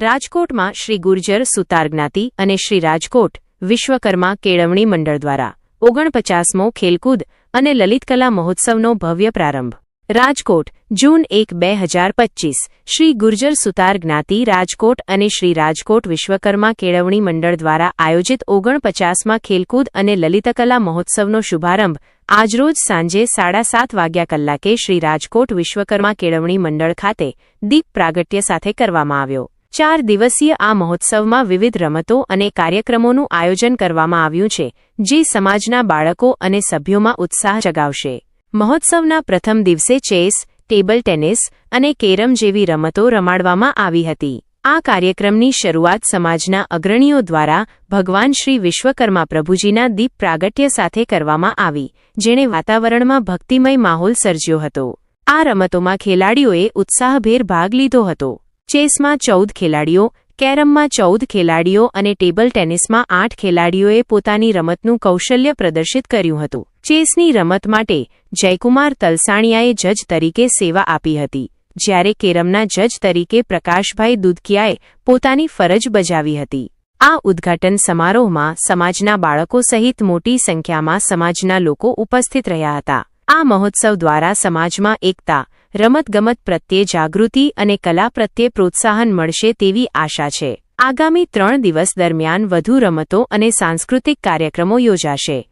રાજકોટમાં શ્રી ગુર્જર સુતાર જ્ઞાતિ અને શ્રી રાજકોટ વિશ્વકર્મા કેળવણી મંડળ દ્વારા ઓગણપચાસમો ખેલકૂદ અને લલિતકલા મહોત્સવનો ભવ્ય પ્રારંભ. રાજકોટ, જૂન એક, બે હજાર પચ્ચીસ શ્રી ગુર્જર સુતાર જ્ઞાતિ રાજકોટ અને શ્રી રાજકોટ વિશ્વકર્મા કેળવણી મંડળ દ્વારા આયોજિત ઓગણપચાસમાં ખેલકૂદ અને લલિતકલા મહોત્સવનો શુભારંભ આજરોજ સાંજે સાડા સાત વાગ્યા કલાકે શ્રી રાજકોટ વિશ્વકર્મા કેળવણી મંડળ ખાતે દીપ પ્રાગટ્ય સાથે કરવામાં આવ્યો. ચાર દિવસીય આ મહોત્સવમાં વિવિધ રમતો અને કાર્યક્રમોનું આયોજન કરવામાં આવ્યું છે, જે સમાજના બાળકો અને સભ્યોમાં ઉત્સાહ જગાવશે. મહોત્સવના પ્રથમ દિવસે ચેસ, ટેબલ ટેનિસ અને કેરમ જેવી રમતો રમાડવામાં આવી હતી. આ કાર્યક્રમની શરૂઆત સમાજના અગ્રણીઓ દ્વારા ભગવાન શ્રી વિશ્વકર્મા પ્રભુજીના દીપ પ્રાગટ્ય સાથે કરવામાં આવી, જેણે વાતાવરણમાં ભક્તિમય માહોલ સર્જ્યો હતો. આ રમતોમાં ખેલાડીઓએ ઉત્સાહભેર ભાગ લીધો હતો. ચેસમાં ચૌદ ખેલાડીઓ, કેરમમાં ચૌદ ખેલાડીઓ અને ટેબલ ટેનિસમાં આઠ ખેલાડીઓએ પોતાની રમતનું કૌશલ્ય પ્રદર્શિત કર્યું હતું. ચેસની રમત માટે જયકુમાર તલસાણિયાએ જજ તરીકે સેવા આપી હતી, જ્યારે કેરમના જજ તરીકે પ્રકાશભાઈ દુધકિયાએ પોતાની ફરજ બજાવી હતી. આ ઉદ્ઘાટન સમારોહમાં સમાજના બાળકો સહિત મોટી સંખ્યામાં સમાજના લોકો ઉપસ્થિત રહ્યા હતા. આ મહોત્સવ દ્વારા સમાજમાં એકતા રમતગમત પ્રત્યે જાગૃતિ અને કલા પ્રત્યે પ્રોત્સાહન મળશે તેવી આશા છે. આગામી ત્રણ દિવસ દરમિયાન વધુ રમતો અને સાંસ્કૃતિક કાર્યક્રમો યોજાશે.